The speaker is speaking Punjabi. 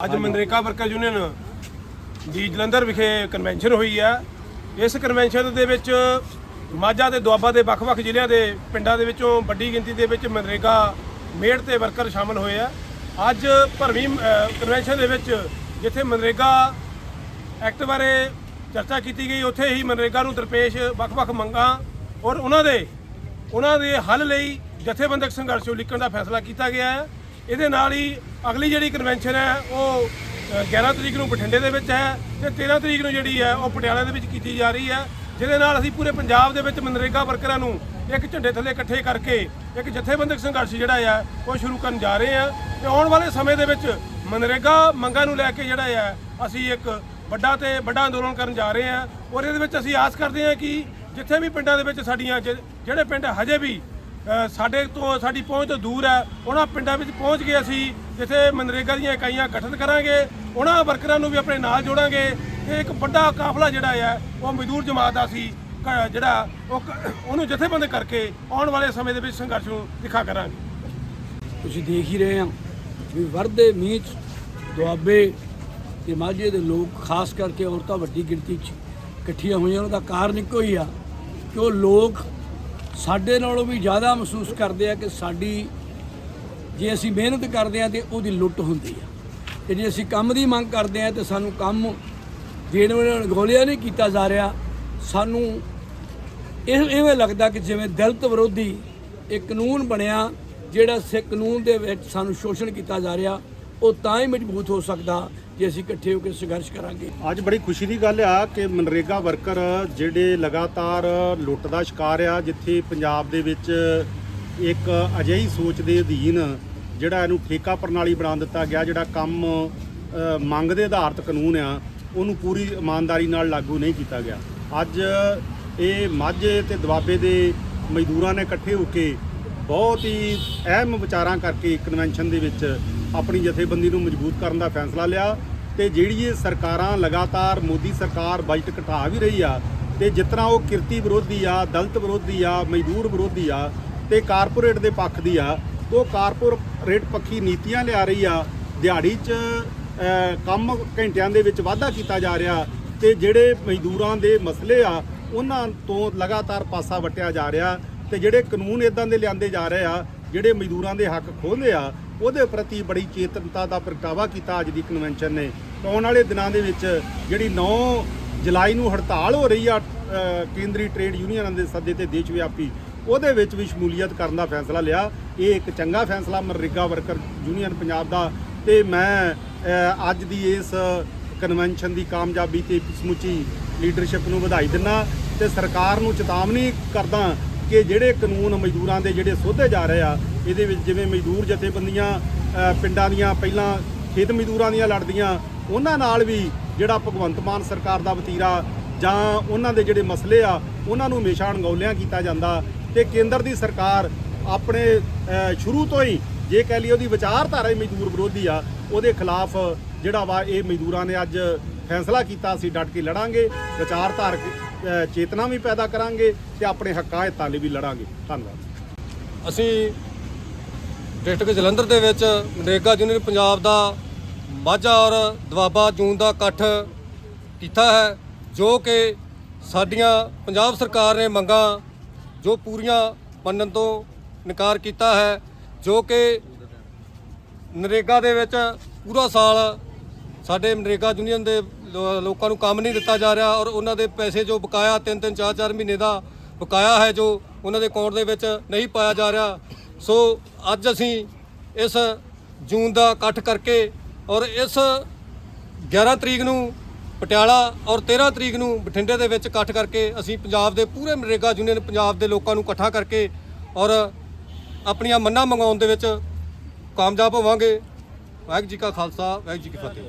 ਅੱਜ ਮਨਰੇਗਾ ਵਰਕਰ ਯੂਨੀਅਨ ਦੀ ਜਲੰਧਰ ਵਿਖੇ ਕਨਵੈਨਸ਼ਨ ਹੋਈ ਹੈ ਇਸ ਕਨਵੈਨਸ਼ਨ ਦੇ ਵਿੱਚ ਮਾਝਾ ਤੇ ਦੁਆਬਾ ਦੇ ਵੱਖ-ਵੱਖ ਜ਼ਿਲ੍ਹਿਆਂ ਦੇ ਪਿੰਡਾਂ ਦੇ ਵਿੱਚੋਂ ਵੱਡੀ ਗਿਣਤੀ ਦੇ ਵਿੱਚ ਮਨਰੇਗਾ ਮੇੜ ਤੇ ਵਰਕਰ ਸ਼ਾਮਲ ਹੋਏ ਆ। ਅੱਜ ਭਰਵੀਂ ਕਨਵੈਨਸ਼ਨ ਦੇ ਵਿੱਚ ਜਿੱਥੇ ਮਨਰੇਗਾ ਐਕਟ ਬਾਰੇ ਚਰਚਾ ਕੀਤੀ ਗਈ, ਉੱਥੇ ਹੀ ਮਨਰੇਗਾ ਨੂੰ ਦਰਪੇਸ਼ ਵੱਖ-ਵੱਖ ਮੰਗਾਂ ਔਰ ਉਹਨਾਂ ਦੇ ਉਹਨਾਂ ਦੇ ਹੱਲ ਲਈ ਜਥੇਬੰਦਕ ਸੰਘਰਸ਼ ਉਲੀਕਣ ਦਾ ਫੈਸਲਾ ਕੀਤਾ ਗਿਆ ਹੈ। ਇਹਦੇ ਨਾਲ ਹੀ ਅਗਲੀ ਜਿਹੜੀ ਕਨਵੈਨਸ਼ਨ ਹੈ ਉਹ ਅ, 11 ਤਰੀਕ ਨੂੰ ਬਠਿੰਡੇ ਦੇ ਵਿੱਚ ਹੈ ਤੇ 13 ਤਰੀਕ ਨੂੰ ਜਿਹੜੀ ਹੈ ਉਹ ਪਟਿਆਲਾ ਦੇ ਵਿੱਚ ਕੀਤੀ ਜਾ ਰਹੀ ਹੈ ਜਿਹਦੇ ਨਾਲ ਅਸੀਂ ਪੂਰੇ ਪੰਜਾਬ ਦੇ ਵਿੱਚ ਮਨਰੇਗਾ ਵਰਕਰਾਂ ਨੂੰ ਇੱਕ ਝੰਡੇ ਥੱਲੇ ਇਕੱਠੇ ਕਰਕੇ ਇੱਕ ਜਥੇਬੰਦਕ ਸੰਘਰਸ਼ ਜਿਹੜਾ ਹੈ ਉਹ ਸ਼ੁਰੂ ਕਰਨ ਜਾ ਰਹੇ ਹਾਂ ਤੇ ਆਉਣ ਵਾਲੇ ਸਮੇਂ ਦੇ ਵਿੱਚ ਮਨਰੇਗਾ ਮੰਗਾਂ ਨੂੰ ਲੈ ਕੇ ਜਿਹੜਾ ਹੈ ਅਸੀਂ ਇੱਕ ਵੱਡਾ ਤੇ ਵੱਡਾ ਅੰਦੋਲਨ ਕਰਨ ਜਾ ਰਹੇ ਹਾਂ ਔਰ ਇਹਦੇ ਵਿੱਚ ਅਸੀਂ ਆਸ ਕਰਦੇ ਹਾਂ ਕਿ ਜਿੱਥੇ ਵੀ ਪਿੰਡਾਂ ਦੇ ਵਿੱਚ ਸਾਡੀਆਂ ਜਿ- ਜਿਹੜੇ ਪਿੰਡ ਹਜੇ ਵੀ ਸਾਡੇ ਤੋਂ ਸਾਡੀ ਪਹੁੰਚ ਤੋਂ ਦੂਰ ਹੈ। ਉਹਨਾਂ ਪਿੰਡਾਂ ਵਿੱਚ ਪਹੁੰਚ ਕੇ ਅਸੀਂ। ਜਿੱਥੇ ਮਨਰੇਗਾ ਦੀਆਂ ਇਕਾਈਆਂ ਗਠਨ ਕਰਾਂਗੇ। ਉਹਨਾਂ ਵਰਕਰਾਂ ਨੂੰ ਵੀ ਆਪਣੇ ਨਾਲ ਜੋੜਾਂਗੇ। ਤੇ ਇੱਕ ਵੱਡਾ ਕਾਫਲਾ ਜਿਹੜਾ ਹੈ ਉਹ ਮਜ਼ਦੂਰ ਜਮਾਤ ਦਾ ਸੀ ਜਿਹੜਾ, ਉਹ ਕ- ਉਹਨੂੰ ਜਥੇਬੰਦ ਕਰਕੇ ਆਉਣ ਵਾਲੇ ਸਮੇਂ ਦੇ ਵਿੱਚ ਸੰਘਰਸ਼ ਨੂੰ ਦਿਖਾ ਕਰਾਂਗੇ। ਤੁਸੀਂ ਦੇਖ ਹੀ ਰਹੇ ਆ ਵੀ ਵਰਦੇ ਮੀਚ ਦੁਆਬੇ ਤੇ ਮਾਝੇ ਦੇ ਲੋਕ, ਖਾਸ ਕਰਕੇ ਔਰਤਾਂ ਵੱਡੀ ਗਿਣਤੀ 'ਚ ਇਕੱਠੀਆਂ ਹੋਈਆਂ। ਉਹਦਾ ਕਾਰਨ ਇੱਕੋ ਹੀ ਆ ਕਿ ਉਹ ਲੋਕ ਸਾਡੇ ਨਾਲੋਂ ਵੀ ਜ਼ਿਆਦਾ ਮਹਿਸੂਸ ਕਰਦੇ ਆ ਕਿ ਸਾਡੀ, ਜੇ ਅਸੀਂ ਮਿਹਨਤ ਕਰਦੇ ਆ ਤੇ ਉਹਦੀ ਲੁੱਟ ਹੁੰਦੀ ਆ। ਤੇ ਜੇ ਅਸੀਂ ਕੰਮ ਦੀ ਮੰਗ ਕਰਦੇ ਆ ਤੇ ਸਾਨੂੰ ਕੰਮ ਦੇਣ ਵਾਲੇ ਗੋਲਿਆ ਨਹੀਂ ਕੀਤਾ ਜਾ ਰਿਹਾ, ਸਾਨੂੰ ਇਹ ਇਵੇਂ ਲੱਗਦਾ ਕਿ ਜਿਵੇਂ ਦਲਿਤ ਵਿਰੋਧੀ ਇਹ ਕਾਨੂੰਨ ਬਣਿਆ, ਜਿਹੜਾ ਸਿੱਖ ਕਾਨੂੰਨ ਦੇ ਵਿੱਚ ਸਾਨੂੰ ਸ਼ੋਸ਼ਣ ਕੀਤਾ ਜਾ ਰਿਹਾ ਉਹ ਤਾਂ ਹੀ ਮਜ਼ਬੂਤ ਹੋ ਸਕਦਾ ਜੇ ਅਸੀਂ ਇਕੱਠੇ ਹੋ ਕੇ ਸੰਘਰਸ਼ ਕਰਾਂਗੇ। ਅੱਜ ਬੜੀ ਖੁਸ਼ੀ ਦੀ ਗੱਲ ਆ ਕਿ ਮਨਰੇਗਾ ਵਰਕਰ ਜਿਹੜੇ ਲਗਾਤਾਰ ਲੁੱਟ ਦਾ ਸ਼ਿਕਾਰ ਆ, ਜਿੱਥੇ ਪੰਜਾਬ ਦੇ ਵਿੱਚ ਇੱਕ ਅਜਿਹੀ ਸੋਚ ਦੇ ਅਧੀਨ ਜਿਹੜਾ ਇਹਨੂੰ ਠੇਕਾ ਪ੍ਰਣਾਲੀ ਬਣਾ ਦਿੱਤਾ ਗਿਆ, ਜਿਹੜਾ ਕੰਮ ਮੰਗ ਦੇ ਆਧਾਰਿਤ ਕਾਨੂੰਨ ਆ, ਉਹਨੂੰ ਪੂਰੀ ਇਮਾਨਦਾਰੀ ਨਾਲ ਲਾਗੂ ਨਹੀਂ ਕੀਤਾ ਗਿਆ। ਅੱਜ ਇਹ ਮਾਝੇ ਤੇ ਦੁਆਬੇ ਦੇ ਮਜ਼ਦੂਰਾਂ ਨੇ ਇਕੱਠੇ ਹੋ ਕੇ ਬਹੁਤ ਹੀ ਅਹਿਮ ਵਿਚਾਰਾਂ ਕਰਕੇ ਕਨਵੈਨਸ਼ਨ ਦੇ ਵਿੱਚ ਆਪਣੀ ਜਥੇਬੰਦੀ ਨੂੰ ਮਜ਼ਬੂਤ ਕਰਨ ਦਾ ਫੈਸਲਾ ਲਿਆ ਤੇ ਜਿਹੜੀ ਇਹ ਸਰਕਾਰਾਂ ਲਗਾਤਾਰ ਮੋਦੀ ਸਰਕਾਰ ਬਜਟ ਘਟਾ ਵੀ ਰਹੀ ਆ ਤੇ ਜਿਸ ਤਰ੍ਹਾਂ ਉਹ ਕਿਰਤੀ ਵਿਰੋਧੀ ਆ, ਦਲਿਤ ਵਿਰੋਧੀ ਆ, ਮਜ਼ਦੂਰ ਵਿਰੋਧੀ ਆ ਤੇ ਕਾਰਪੋਰੇਟ ਦੇ ਪੱਖ ਦੀ ਆ ਉਹ ਕਾਰਪੋਰੇਟ ਪੱਖੀ ਨੀਤੀਆਂ ਲਿਆ ਰਹੀ ਆ, ਦਿਹਾੜੀ 'ਚ ਕੰਮ ਘੰਟਿਆਂ ਦੇ ਵਿੱਚ ਵਾਧਾ ਕੀਤਾ ਜਾ ਰਿਹਾ ਤੇ ਜਿਹੜੇ ਮਜ਼ਦੂਰਾਂ ਦੇ ਮਸਲੇ ਆ, ਉਹਨਾਂ ਤੋਂ ਲਗਾਤਾਰ ਪਾਸਾ ਵਟਿਆ ਜਾ ਰਿਹਾ ਤੇ ਜਿਹੜੇ ਕਾਨੂੰਨ ਇਦਾਂ ਦੇ ਲਿਆਂਦੇ ਜਾ ਰਹੇ ਆ, ਜਿਹੜੇ ਮਜ਼ਦੂਰਾਂ ਦੇ ਹੱਕ ਖੋਹਦੇ ਆ ਉਹਦੇ ਪ੍ਰਤੀ ਬੜੀ ਚੇਤਨਤਾ ਦਾ ਪ੍ਰਗਟਾਵਾ ਕੀਤਾ ਅੱਜ ਦੀ ਕਨਵੈਨਸ਼ਨ ਨੇ। ਆਉਣ ਵਾਲੇ ਦਿਨਾਂ ਦੇ ਵਿੱਚ ਜਿਹੜੀ 9 ਜੁਲਾਈ ਨੂੰ ਹੜਤਾਲ ਹੋ ਰਹੀ ਆ ਕੇਂਦਰੀ ਟ੍ਰੇਡ ਯੂਨੀਅਨਾਂ ਦੇ ਸੱਦੇ ਤੇ ਦੇਸ਼ ਵਿਆਪੀ, ਉਹਦੇ ਵਿੱਚ ਵੀ ਸ਼ਮੂਲੀਅਤ ਕਰਨ ਦਾ ਫੈਸਲਾ ਲਿਆ। ਇਹ ਇੱਕ ਚੰਗਾ ਫੈਸਲਾ ਮਨਰੇਗਾ ਵਰਕਰ ਯੂਨੀਅਨ ਪੰਜਾਬ ਦਾ। ਤੇ ਮੈਂ ਅੱਜ ਦੀ ਇਸ ਕਨਵੈਨਸ਼ਨ ਦੀ ਕਾਮਯਾਬੀ ਤੇ ਸਮੁੱਚੀ ਲੀਡਰਸ਼ਿਪ ਨੂੰ ਵਧਾਈ ਦਿੰਦਾ ਤੇ ਸਰਕਾਰ ਨੂੰ ਚੇਤਾਵਨੀ ਕਰਦਾ ਕਿ ਜਿਹੜੇ ਕਾਨੂੰਨ ਮਜ਼ਦੂਰਾਂ ਦੇ ਜਿਹੜੇ ਸੋਧੇ ਜਾ ਰਹੇ ਆ ਇਹਦੇ ਵਿੱਚ ਜਿਵੇਂ ਮਜ਼ਦੂਰ ਜਥੇਬੰਦੀਆਂ ਪਿੰਡਾਂ ਦੀਆਂ ਪਹਿਲਾਂ ਖੇਤ ਮਜ਼ਦੂਰਾਂ ਦੀਆਂ ਲੜਦੀਆਂ, ਉਹਨਾਂ ਨਾਲ ਵੀ ਜਿਹੜਾ ਭਗਵੰਤ ਮਾਨ ਸਰਕਾਰ ਦਾ ਵਤੀਰਾ ਜਾਂ ਉਹਨਾਂ ਦੇ ਜਿਹੜੇ ਮਸਲੇ ਆ, ਉਹਨਾਂ ਨੂੰ ਹਮੇਸ਼ਾ ਅਣਗੌਲਿਆਂ ਕੀਤਾ ਜਾਂਦਾ ਤੇ ਕੇਂਦਰ ਦੀ ਸਰਕਾਰ ਆਪਣੇ ਸ਼ੁਰੂ ਤੋਂ ਹੀ ਜੇ ਕਹਿ ਲਈ ਉਹਦੀ ਵਿਚਾਰਧਾਰਾ ਹੀ ਮਜ਼ਦੂਰ ਵਿਰੋਧੀ ਆ, ਉਹਦੇ ਖਿਲਾਫ ਜਿਹੜਾ ਵਾ ਇਹ ਮਜ਼ਦੂਰਾਂ ਨੇ ਅੱਜ ਫੈਸਲਾ ਕੀਤਾ, ਅਸੀਂ ਡਟ ਕੇ ਲੜਾਂਗੇ, ਵਿਚਾਰਧਾਰਕ ਚੇਤਨਾ ਵੀ ਪੈਦਾ ਕਰਾਂਗੇ ਤੇ ਆਪਣੇ ਹੱਕਾਂ, ਹਿੱਤਾਂ ਲਈ ਵੀ ਲੜਾਂਗੇ। ਧੰਨਵਾਦ। ਅਸੀਂ ਡਿਸਟ੍ਰਿਕਟ ਜਲੰਧਰ ਦੇ ਵਿੱਚ ਮਨਰੇਗਾ ਯੂਨੀਅਨ ਪੰਜਾਬ ਦਾ ਮਾਝਾ ਔਰ ਦੁਆਬਾ ਜੂਨ ਦਾ ਇਕੱਠ ਕੀਤਾ ਹੈ, ਜੋ ਕਿ ਸਾਡੀਆਂ ਪੰਜਾਬ ਸਰਕਾਰ ਨੇ ਮੰਗਾਂ ਜੋ ਪੂਰੀਆਂ ਮੰਨਣ ਤੋਂ ਇਨਕਾਰ ਕੀਤਾ ਹੈ, ਜੋ ਕਿ ਨਰੇਗਾ ਦੇ ਵਿੱਚ ਪੂਰਾ ਸਾਲ ਸਾਡੇ ਨਰੇਗਾ ਯੂਨੀਅਨ ਦੇ ਲੋਕਾਂ ਨੂੰ ਕੰਮ ਨਹੀਂ ਦਿੱਤਾ ਜਾ ਰਿਹਾ ਔਰ ਉਹਨਾਂ ਦੇ ਪੈਸੇ ਜੋ ਬਕਾਇਆ 3-3 4-4 ਮਹੀਨੇ ਦਾ ਬਕਾਇਆ ਹੈ ਜੋ ਉਹਨਾਂ ਦੇ ਅਕਾਊਂਟ ਦੇ ਵਿੱਚ ਨਹੀਂ ਪਾਇਆ ਜਾ ਰਿਹਾ। ਸੋ ਅੱਜ ਅਸੀਂ ਇਸ ਜੂਨ ਦਾ ਇਕੱਠ ਕਰਕੇ ਔਰ ਇਸ 11 ਤਰੀਕ ਨੂੰ ਪਟਿਆਲਾ ਔਰ 13 ਤਰੀਕ ਨੂੰ ਬਠਿੰਡੇ ਦੇ ਵਿੱਚ ਇਕੱਠ ਕਰਕੇ ਅਸੀਂ ਪੰਜਾਬ ਦੇ ਪੂਰੇ ਨਰੇਗਾ ਯੂਨੀਅਨ ਪੰਜਾਬ ਦੇ ਲੋਕਾਂ ਨੂੰ ਇਕੱਠਾ ਕਰਕੇ ਔਰ ਆਪਣੀਆਂ ਮੰਨਾਂ ਮੰਗਾਉਣ ਦੇ ਵਿੱਚ ਕਾਮਯਾਬ ਹੋਵਾਂਗੇ। ਵਾਹਿਗੁਰੂ ਜੀ ਕਾ ਖਾਲਸਾ, ਵਾਹਿਗੁਰੂ ਜੀ ਕੀ ਫਤਿਹ।